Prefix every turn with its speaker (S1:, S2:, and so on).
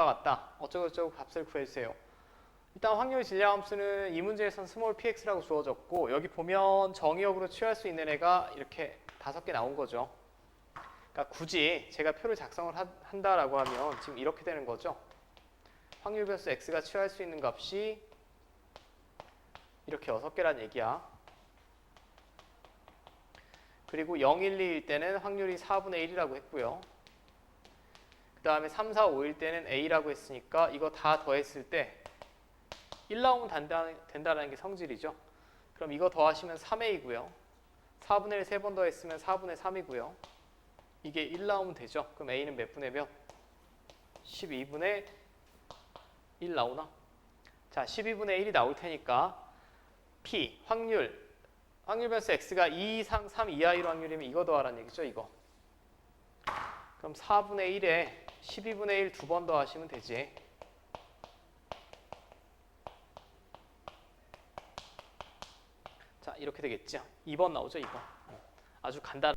S1: 다음과 같다. 어쩌고저쩌고 값을 구해주세요. 일단 확률 질량 함수는 이 문제에선 스몰 px라고 주어졌고 여기 보면 정의역으로 취할 수 있는 애가 이렇게 다섯 개 나온 거죠. 그러니까 굳이 제가 표를 작성을 하- 한다라고 하면 지금 이렇게 되는 거죠. 확률 변수 x가 취할 수 있는 값이 이렇게 여섯 개란 얘기야. 그리고 0, 1, 2일 때는 확률이 4분의 1이라고 했고요. 그 다음에 3, 4, 5일 때는 A라고 했으니까 이거 다 더했을 때 1 나오면 된다, 된다는 게 성질이죠. 그럼 이거 더하시면 3A고요. 4분의 1 세 번 더했으면 4분의 3이고요. 이게 1 나오면 되죠. 그럼 A는 몇 분의 몇? 12분의 1 나오나? 자, 12분의 1이 나올 테니까 P, 확률, 확률 변수 X가 2 이상 3 이하일 확률이면 이거 더하라는 얘기죠, 이거. 그럼 4분의 1에 12분의 1 두 번 더 하시면 되지. 자, 이렇게 되겠죠. 2번 나오죠, 2번. 아주 간단